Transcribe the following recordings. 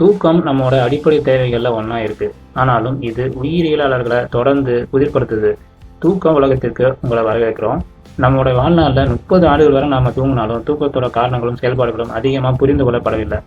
தூக்கம் நம்மளோட அடிப்படை தேவைகளில் ஒன்றா இருக்கு. ஆனாலும் இது உயிரியலாளர்களை தொடர்ந்து புதிர்படுத்துது தூக்கம் உலகத்திற்கு உங்களை வரவேற்கிறோம். நம்மளோட வாழ்நாளில் முப்பது ஆண்டுகள் வரை நாம தூங்கினாலும் தூக்கத்தோட காரணங்களும் செயல்பாடுகளும் அதிகமாக புரிந்து கொள்ளப்படவில்லை.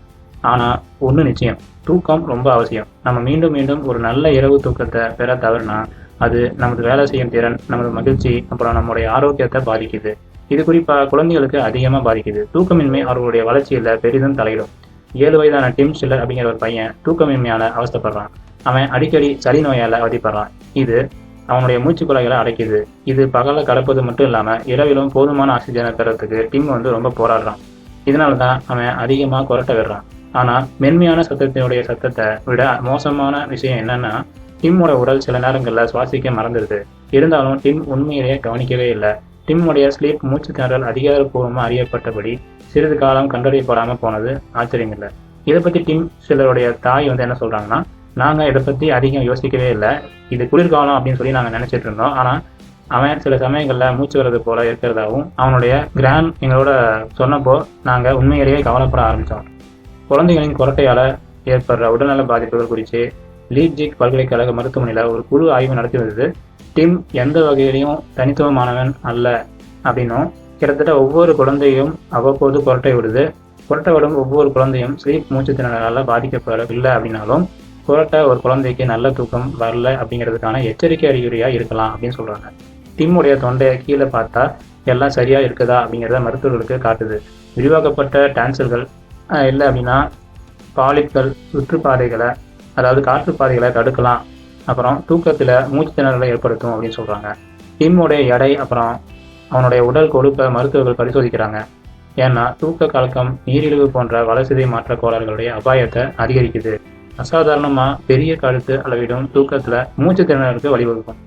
ஆனால் ஒன்று நிச்சயம். தூக்கம் ரொம்ப அவசியம். நம்ம மீண்டும் மீண்டும் ஒரு நல்ல இரவு தூக்கத்தை பெற தவறுனா அது நமது வேலை செய்யும் திறன் நமது மகிழ்ச்சி அப்புறம் நம்முடைய ஆரோக்கியத்தை பாதிக்குது. இது குறிப்பாக குழந்தைகளுக்கு அதிகமாக பாதிக்குது. தூக்கமின்மை அவர்களுடைய வளர்ச்சியில் பெரிதும் தலையிடும். ஏழு வயதான டிம் ஷில்லர் அப்படிங்கிற ஒரு பையன் தூக்கமின்மையால அவஸ்தைப்படுறான். அவன் அடிக்கடி சளி நோயால அவதிப்படுறான். இது அவனுடைய மூச்சு குழாய்களை அடைக்குது. இது பகல கடப்பது மட்டும் இல்லாம இரவிலும் போதுமான ஆக்சிஜனை பெறத்துக்கு டிம் வந்து ரொம்ப போராடுறான். இதனால தான் அவன் அதிகமாக குரட்ட விடுறான். ஆனா மென்மையான சத்தத்தினுடைய சத்தத்தை விட மோசமான விஷயம் என்னன்னா டிம்மோட உடல் சில நேரங்களில் சுவாசிக்க மறந்துடுது இருந்தாலும் டிம் உண்மையிலேயே கவனிக்கவே இல்லை. டிம்முடைய ஸ்லீப் மூச்சு திணறல் அதிகாரப்பூர்வமாக அறியப்பட்டபடி சிறிது காலம் கண்டறியப்படாமல் போனது ஆச்சரியம் இல்லை இதை பற்றி டிம் சிலருடைய தாய் வந்து என்ன சொல்றாங்கன்னா நாங்கள் இதை பற்றி அதிகம் யோசிக்கவே இல்லை. இது குளிர்காலம் அப்படின்னு சொல்லி நாங்கள் நினைச்சிட்டு இருந்தோம். ஆனால் அவன் சில சமயங்களில் மூச்சு வர்றது போல இருக்கிறதாவும் அவனுடைய கிராண்ட் எங்களோட சொன்னப்போ நாங்கள் உண்மையிலேயே கவலைப்பட ஆரம்பித்தோம் குழந்தைகளின் குரட்டையால் ஏற்படுற உடல்நல பாதிப்புகள் குறித்து லீப்ஜிக் பல்கலைக்கழக மருத்துவமனையில் ஒரு குழு ஆய்வு நடத்தி வந்தது. டிம் எந்த வகையிலையும் தனித்துவமானவன் அல்ல அப்படின்னும் கிட்டத்தட்ட ஒவ்வொரு குழந்தையும் அவ்வப்போது புரட்டை விடுது. புரட்டை விடும் ஒவ்வொரு குழந்தையும் ஸ்லீப் மூச்சு திணறலால் பாதிக்கப்படவில்லை அப்படின்னாலும் புரட்டை ஒரு குழந்தைக்கு நல்ல தூக்கம் வரல அப்படிங்கிறதுக்கான எச்சரிக்கை அறிகுறியா இருக்கலாம் அப்படின்னு சொல்றாங்க. டிம்முடைய தொண்டையை கீழே பார்த்தா எல்லாம் சரியா இருக்குதா அப்படிங்கிறத மருத்துவர்களுக்கு காட்டுது. விரிவாக்கப்பட்ட டான்சர்கள் இல்லை அப்படின்னா பாலிப்கள் சுற்றுப்பாதைகளை அதாவது காற்றுப்பாதைகளை தடுக்கலாம். அப்புறம் தூக்கத்தில் மூச்சு திணறலை ஏற்படுத்தும் அப்படின்னு சொல்கிறாங்க டிம்முடைய எடை அப்புறம் அவனுடைய உடல் கொழுப்பை மருத்துவர்கள் பரிசோதிக்கிறாங்க. ஏன்னா தூக்க கலக்கம் நீரிழிவு போன்ற வளர்சிதை மாற்ற கோளாறுகளுடைய அபாயத்தை அதிகரிக்குது. அசாதாரணமாக பெரிய கழுத்து அளவிடும் தூக்கத்தில் மூச்சு திறனருக்கு வழிவகுக்கும்.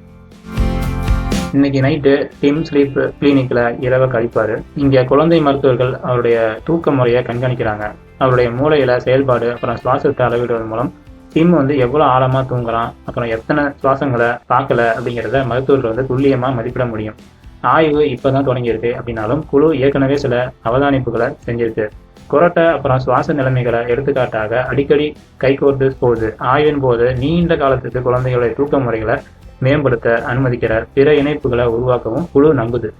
இன்னைக்கு நைட்டு டிம் ஸ்லீப் கிளினிக்ல இரவை கழிப்பாரு. இங்க குழந்தை மருத்துவர்கள் அவருடைய தூக்க முறையை கண்காணிக்கிறாங்க. அவருடைய மூளையில செயல்பாடு அப்புறம் சுவாசத்தை அளவிடுவதன் மூலம் டிம் வந்து எவ்வளவு ஆழமா தூங்குறான் அப்புறம் எத்தனை சுவாசங்களை பார்க்கல அப்படிங்கிறத மருத்துவர்கள் வந்து துல்லியமா மதிப்பிட முடியும். ஆய்வு இப்பதான் தொடங்கியிருக்கு அப்படின்னாலும் குழு ஏற்கனவே சில அவதானிப்புகளை செஞ்சிருக்கு. குரட்டை அப்புறம் சுவாச நிலைமைகளை எடுத்துக்காட்டாக அடிக்கடி கைகோர்த்து போகுது. ஆய்வின் போது நீண்ட காலத்துக்கு குழந்தைகளுடைய தூக்க முறைகளை மேம்படுத்த அனுமதிக்கிறார். பிற இணைப்புகளை உருவாக்கவும் குழு நம்புது.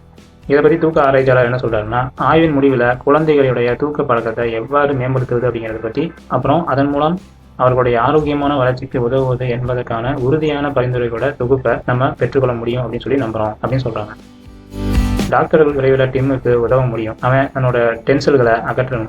இதை பத்தி தூக்க ஆராய்ச்சியாளர் என்ன சொல்றாருன்னா ஆய்வின் முடிவில் குழந்தைகளுடைய தூக்க பழக்கத்தை எவ்வாறு மேம்படுத்துவது அப்படிங்கிறத பற்றி அப்புறம் அதன் மூலம் அவர்களுடைய ஆரோக்கியமான வளர்ச்சிக்கு உதவுவது என்பதற்கான உறுதியான பரிந்துரைகளோட தொகுப்பை நம்ம பெற்றுக்கொள்ள முடியும் அப்படின்னு சொல்லி நம்புறோம் அப்படின்னு சொல்றாங்க. டாக்டர்கள் விரைவில் டிம்முக்கு உதவ முடியும். அவன் தன்னோட டென்சல்களை அகற்றணும்.